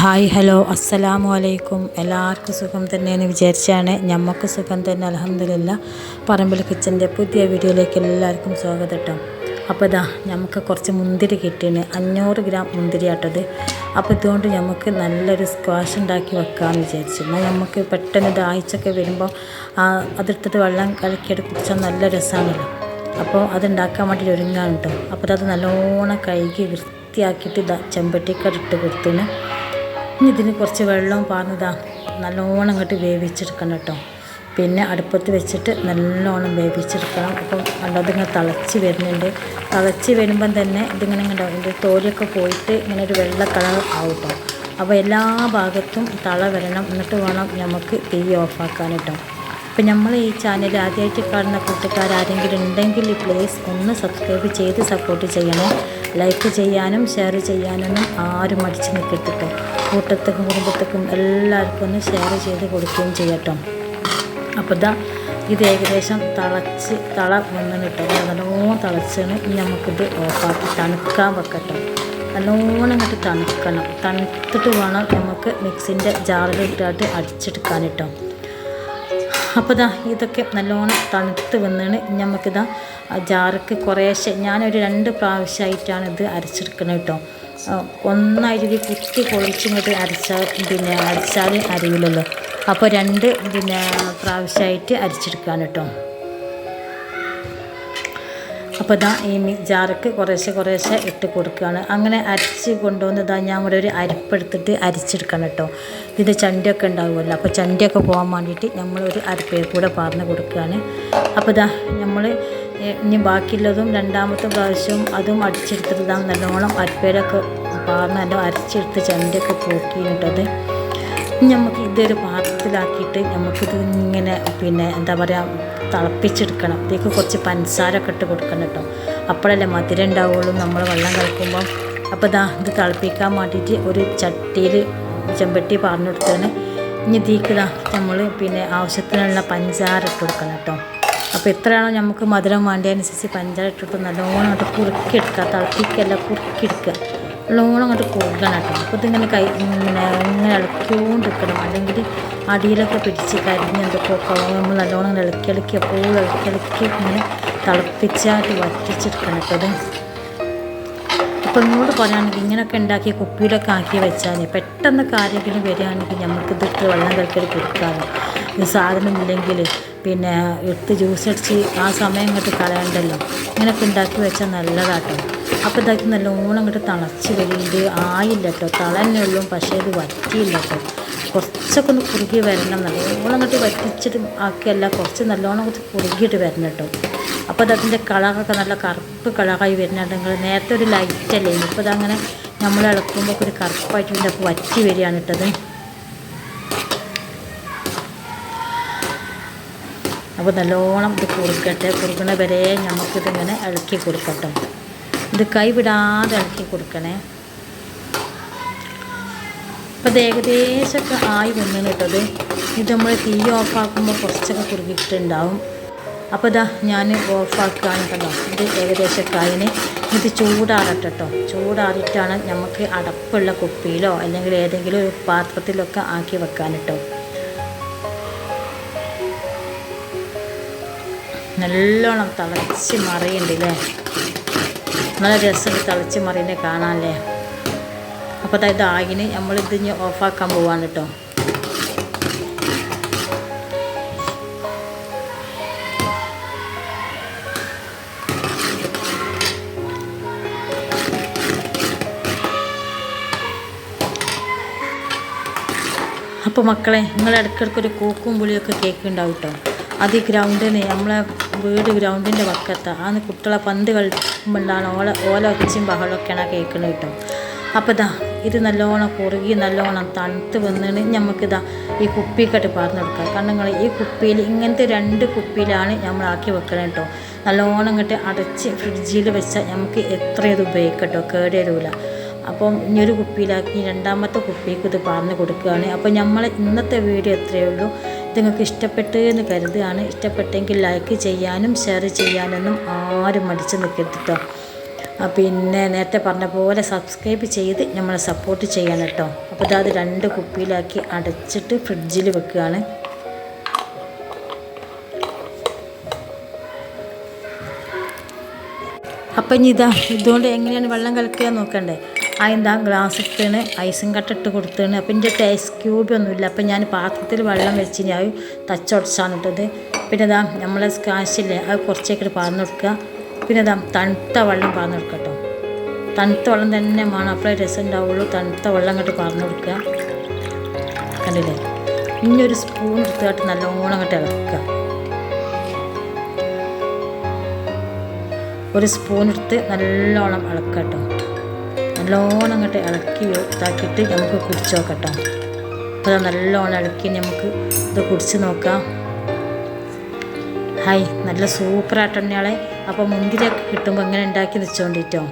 Hi hello അസ്സലാമു അലൈക്കും. എല്ലാവർക്കും സുഖം തന്നെയെന്ന് വിചാരിച്ചാണ് ഞമ്മക്ക് സുഖം തന്നെ അലഹമില്ല പറമ്പിൽ കിച്ചന്റെ പുതിയ വീഡിയോയിലേക്ക് എല്ലാവർക്കും സ്വാഗതം കേട്ടോ. അപ്പോൾ ഇതാ നമുക്ക് കുറച്ച് മുന്തിരി കിട്ടിയാണ് അഞ്ഞൂറ് ഗ്രാം മുന്തിരി ആട്ടത് അപ്പോൾ ഇതുകൊണ്ട് നമുക്ക് നല്ലൊരു സ്ക്വാഷ് ഉണ്ടാക്കി വെക്കാമെന്ന് വിചാരിച്ചു. എന്നാൽ നമുക്ക് പെട്ടെന്ന് ദാഹിച്ചൊക്കെ വരുമ്പോൾ അതെടുത്തിട്ട് വെള്ളം കലക്കിയിട്ട് കുടിച്ചാൽ നല്ല രസമാണല്ലോ അപ്പോൾ അതുണ്ടാക്കാൻ വേണ്ടി ഒരുങ്ങാൻ കേട്ടോ. അപ്പോൾ അത് നല്ലോണം കഴുകി വൃത്തിയാക്കിയിട്ട് ചെമ്പട്ടിക്കടിട്ട് കൊടുത്തിന്. ഇനി ഇതിന് കുറച്ച് വെള്ളവും പാർന്നതാ. നല്ലോണം അങ്ങോട്ട് വേവിച്ചെടുക്കണം കേട്ടോ. പിന്നെ അടുപ്പത്ത് വെച്ചിട്ട് നല്ലോണം വേവിച്ചെടുക്കണം. അപ്പം നല്ലതിങ്ങനെ തിളച്ച് വരുന്നുണ്ട്. തിളച്ച് വരുമ്പം തന്നെ ഇതിങ്ങനെ ഇങ്ങനെ ഇതിന്റെ തോലിയൊക്കെ പോയിട്ട് ഇങ്ങനെ ഒരു വെള്ള കളർ ആവും കേട്ടോ. അപ്പോൾ എല്ലാ ഭാഗത്തും തള വരണം. എന്നിട്ട് വേണം നമുക്ക് തീ ഓഫാക്കാൻ അപ്പം നമ്മൾ ഈ ചാനൽ ആദ്യമായിട്ട് കാണുന്ന കൂട്ടുകാരാരെങ്കിലും ഉണ്ടെങ്കിൽ ഈ പ്ലീസ് ഒന്ന് സബ്സ്ക്രൈബ് ചെയ്ത് സപ്പോർട്ട് ചെയ്യണം. ലൈക്ക് ചെയ്യാനും ഷെയർ ചെയ്യാനൊന്നും ആരും മടിച്ച് നിൽക്കത്തിട്ടോ കൂട്ടത്തേക്കും കുടുംബത്തേക്കും എല്ലാവർക്കും ഒന്ന് ഷെയർ ചെയ്ത് കൊടുക്കുകയും ചെയ്യട്ടോ. അപ്പോൾ ഇതാ ഇത് ഏകദേശം തിളച്ച് തള വന്നിട്ട് കേട്ടോ നല്ലോണം തിളച്ചാണ്. ഇനി നമുക്കിത് ഓഫാക്കി തണുക്കാൻ വെക്കട്ടോ. നല്ലോണം ഇങ്ങോട്ട് തണുക്കണം. തണുത്തിട്ട് വേണം നമുക്ക് മിക്സിന്റെ ജാറിലിട്ടായിട്ട് അടിച്ചെടുക്കാൻ കേട്ടോ അപ്പോൾ ഇതാ ഇതൊക്കെ നല്ലോണം തണുത്ത് വന്നാണ്. നമുക്കിതാ ജാറക്ക് കുറേശ്ശെ ഞാനൊരു രണ്ട് പ്രാവശ്യമായിട്ടാണ് ഇത് അരച്ചെടുക്കുന്നത് കേട്ടോ ഒന്നായിട്ട് കുത്തി പൊളിച്ചിങ്ങോട്ട് അരച്ചാൽ പിന്നെ അരച്ചാൽ അറിയില്ലല്ലോ അപ്പോൾ രണ്ട് പിന്നെ പ്രാവശ്യമായിട്ട് അരച്ചെടുക്കാൻ കേട്ടോ അപ്പോൾ ഇതാ ഈ ജാറക്ക് കുറേശ്ശെ കുറേശ്ശെ ഇട്ട് കൊടുക്കുകയാണ് അങ്ങനെ അരച്ച് കൊണ്ടുവന്നതാ ഞാൻ ഇവിടെ ഒരു അരിപ്പെടുത്തിട്ട് അരിച്ചെടുക്കണം കേട്ടോ. ഇത് ചണ്ടിയൊക്കെ ഉണ്ടാകുമല്ലോ അപ്പോൾ ചണ്ടിയൊക്കെ പോകാൻ വേണ്ടിയിട്ട് നമ്മളൊരു അരിപ്പയിൽ കൂടെ പാർന്ന് കൊടുക്കുകയാണ്. അപ്പോൾ ഇതാ നമ്മൾ ഇനി ബാക്കിയുള്ളതും രണ്ടാമത്തെ പ്രാവശ്യവും അതും അടിച്ചെടുത്തിട്ട് നല്ലോണം അരിപ്പയിലൊക്കെ പാർന്ന് നല്ല അരച്ചെടുത്ത് ചണ്ടിയൊക്കെ പോക്കിയിട്ടത് നമുക്ക് ഇതൊരു പാത്രത്തിലാക്കിയിട്ട് നമുക്കിത് ഇങ്ങനെ പിന്നെ എന്താ പറയുക തിളപ്പിച്ചെടുക്കണം. ഇതിലേക്ക് കുറച്ച് പഞ്ചസാരൊക്കെ ഇട്ട് കൊടുക്കണം കേട്ടോ. അപ്പോഴല്ലേ മധുരം ഉണ്ടാവുള്ളൂ. നമ്മൾ വെള്ളം കളിക്കുമ്പം അപ്പോൾ ഇതാ ഇത് തിളപ്പിക്കാൻ വേണ്ടിയിട്ട് ഒരു ചട്ടിയിൽ ചെമ്പട്ടി പറഞ്ഞു കൊടുത്തതിന് ഇനി തീക്കിതാ നമ്മൾ പിന്നെ ആവശ്യത്തിനുള്ള പഞ്ചസാര ഇട്ട് കൊടുക്കണം കേട്ടോ. അപ്പോൾ എത്രയാണോ നമുക്ക് മധുരം വേണ്ടതനുസരിച്ച് പഞ്ചസാര ഇട്ടിട്ട് നല്ലോണം അത് കുറുക്കിയെടുക്കുക തിളപ്പിക്കല്ല കുറുക്കിയെടുക്കുക നല്ലോണം അങ്ങോട്ട് കൊടുക്കണം കേട്ടോ അപ്പോൾ ഇതിങ്ങനെ കൈ ഇങ്ങനെ ഇങ്ങനെ ഇളക്കിക്കൊണ്ടിരിക്കണം അല്ലെങ്കിൽ അടിയിലൊക്കെ പിടിച്ച് കരിഞ്ഞ് എന്തൊക്കെ നമ്മൾ നല്ലോണം ഇളക്കി ഇളക്കി എപ്പോഴും ഇളക്കി ഇളക്കി ഇങ്ങനെ തിളപ്പിച്ചായിട്ട് വറ്റിച്ചെടുക്കണം കേട്ടോ അപ്പോൾ ഇങ്ങോട്ട് പറയുകയാണെങ്കിൽ ഇങ്ങനെയൊക്കെ ഉണ്ടാക്കി കുപ്പിയിലൊക്കെ ആക്കി വെച്ചാൽ പെട്ടെന്ന് കാര്യത്തിന് വരികയാണെങ്കിൽ നമുക്കിതിട്ട് വെള്ളം കലക്കി കൊടുക്കാമല്ലോ ഇത് സാധനം ഇല്ലെങ്കിൽ പിന്നെ എടുത്ത് ജ്യൂസ് അടിച്ച് ആ സമയം ഇങ്ങോട്ട് കളയണ്ടല്ലോ. ഇങ്ങനെയൊക്കെ ഉണ്ടാക്കി വെച്ചാൽ നല്ലതാട്ടോ. അപ്പോൾ ഇതാക്കി നല്ലോണം അങ്ങോട്ട് തിളച്ച് വരുന്നത് ആയില്ല കേട്ടോ തളന്നെ ഉള്ളൂ. പക്ഷേ ഇത് വറ്റിയില്ല കേട്ടോ കുറച്ചൊക്കെ ഒന്ന് കുറുകി വരണം. നല്ലോണം അങ്ങോട്ട് വറ്റിച്ചിട്ട് ആക്കിയല്ല കുറച്ച് നല്ലോണം കുറച്ച് കുറുകിയിട്ട് വരണം കേട്ടോ. അപ്പോൾ അത് അതിന്റെ കളറൊക്കെ നല്ല കറുപ്പ് കളറായി വരുന്നുണ്ടെങ്കിൽ നേരത്തെ ഒരു ലൈറ്റല്ലേ ഇപ്പോൾ അതങ്ങനെ നമ്മൾ ഇളക്കുമ്പോൾ ഒരു കറുപ്പായിട്ടുണ്ട് അപ്പോൾ വറ്റി വരികയാണ് ഇട്ടത് അപ്പോൾ നല്ലോണം ഇത് കുറുക്കട്ടെ. കുറുക്കണ വരെ നമുക്കിതിങ്ങനെ ഇളക്കി കൊടുക്കട്ടോ. ഇത് കൈവിടാതെ ഇളക്കി കൊടുക്കണേ. അപ്പോൾ ഇത് ഏകദേശമൊക്കെ ആയി വന്നു കേട്ടത് ഇത്. നമ്മൾ തീ ഓഫാക്കുമ്പോൾ കുറച്ചൊക്കെ കുറുകിയിട്ടുണ്ടാവും അപ്പോൾ ഇതാ ഞാൻ ഓഫാക്കുകയാണ് കേട്ടോ ഇത് ഏകദേശമൊക്കെ ആയിന്. ഇത് ചൂടാറട്ടെ കേട്ടോ. ചൂടാറിയിട്ടാണ് നമുക്ക് അടപ്പുള്ള കുപ്പിയിലോ അല്ലെങ്കിൽ ഏതെങ്കിലും ഒരു പാത്രത്തിലൊക്കെ ആക്കി വെക്കാൻ കേട്ടോ. നല്ലോണം തിളച്ച് മറിയുണ്ടല്ലേ നല്ല രസമുണ്ട് തിളച്ച് മറിയുന്നത് കാണാമല്ലേ അപ്പോൾ അതായത് ആകിന് നമ്മളിത് ഇനി ഓഫാക്കാൻ പോവാണ് കേട്ടോ. അപ്പോൾ മക്കളെ നിങ്ങൾ ഇടയ്ക്കിടയ്ക്ക് ഒരു കൂക്കും പുളിയൊക്കെ കേൾക്കുന്നുണ്ടാവും കേട്ടോ. അത് ഈ ഗ്രൗണ്ടിന് നമ്മളെ വീട് ഗ്രൗണ്ടിന്റെ വക്കത്താണ് അന്ന് കുട്ടികളെ പന്ത് കളിക്കുമ്പോഴാണ് ഓല ഓല ഒച്ചയും ബഹളമൊക്കെയാണ് കേൾക്കുന്നത് കേട്ടോ. അപ്പോൾ ഇതാ ഇത് നല്ലോണം കുറുകി നല്ലോണം തണുത്ത് വന്നിട്ട് നമുക്കിതാ ഈ കുപ്പിക്കട്ട് പാർന്ന് കാരണം നിങ്ങൾ ഈ കുപ്പിയിൽ ഇങ്ങനത്തെ രണ്ട് കുപ്പിയിലാണ് നമ്മൾ ആക്കി വെക്കണം കേട്ടോ. നല്ലോണം ഇങ്ങോട്ട് അടച്ച് ഫ്രിഡ്ജിൽ വെച്ചാൽ നമുക്ക് എത്ര ഇത് ഉപയോഗിക്കാം കേട്ടോ കേടരൂല. അപ്പം ഇനിയൊരു കുപ്പിയിലാക്കി രണ്ടാമത്തെ കുപ്പിക്ക് ഇത് പാർന്ന് കൊടുക്കുകയാണ്. അപ്പോൾ നമ്മൾ ഇന്നത്തെ വീഡിയോ എത്രയേ ഉള്ളൂ. നിങ്ങൾക്ക് ഇഷ്ടപ്പെട്ടു എന്ന് കരുതുകയാണ്. ഇഷ്ടപ്പെട്ടെങ്കിൽ ലൈക്ക് ചെയ്യാനും ഷെയർ ചെയ്യാനൊന്നും ആരും മടിച്ച് നിൽക്കരുത് കേട്ടോ പിന്നെ നേരത്തെ പറഞ്ഞ പോലെ സബ്സ്ക്രൈബ് ചെയ്ത് നമ്മളെ സപ്പോർട്ട് ചെയ്യണം കേട്ടോ അപ്പോൾ ഇതത് രണ്ട് കുപ്പിയിലാക്കി അടച്ചിട്ട് ഫ്രിഡ്ജിൽ വെക്കുകയാണ്. അപ്പം ഇനി ഇതാ ഇതുകൊണ്ട് എങ്ങനെയാണ് വെള്ളം കലക്കുക നോക്കണ്ടേ? ആ എന്താ ഗ്ലാസ് ഇട്ടാണ് ഐസും കട്ട ഇട്ട് കൊടുത്താണ്. അപ്പം എന്റെ ടേസ്റ്റ് ക്യൂബ് ഒന്നുമില്ല. അപ്പം ഞാൻ പാത്രത്തിൽ വെള്ളം വെച്ച് ഞാൻ തച്ചുടച്ചാണ് ഇട്ടത് പിന്നെ ഇതാ നമ്മളെ കാശില്ലേ? അത് കുറച്ചേക്കിട്ട് പാർന്നു കൊടുക്കുക പിന്നെ ഇതാ തണുത്ത വെള്ളം പാർന്നു കൊടുക്കുക കേട്ടോ തണുത്ത വെള്ളം തന്നെ വേണം. അപ്പോഴേ രസം ഉണ്ടാവുള്ളൂ തണുത്ത വെള്ളം അങ്ങോട്ട് പാർന്നു കൊടുക്കുക കണ്ടില്ലേ? ഇനി ഒരു സ്പൂൺ എടുത്തിട്ട് നല്ലോണം അങ്ങോട്ട് ഇളക്കുക ഒരു സ്പൂൺ എടുത്ത് നല്ലോണം ഇളക്കട്ടോ. നല്ലോണം അങ്ങോട്ട് ഇളക്കി ഇതാക്കിയിട്ട് നമുക്ക് കുടിച്ച് നോക്കട്ടോ. അപ്പോൾ അത് നല്ലോണം ഇളക്കി നമുക്ക് ഇത് കുടിച്ച് നോക്കാം. ഹായ് നല്ല സൂപ്പറായിട്ട് അപ്പോൾ മുന്തിരിയൊക്കെ കിട്ടുമ്പോൾ ഇങ്ങനെ ഉണ്ടാക്കി വെച്ചോണ്ടിട്ടോ.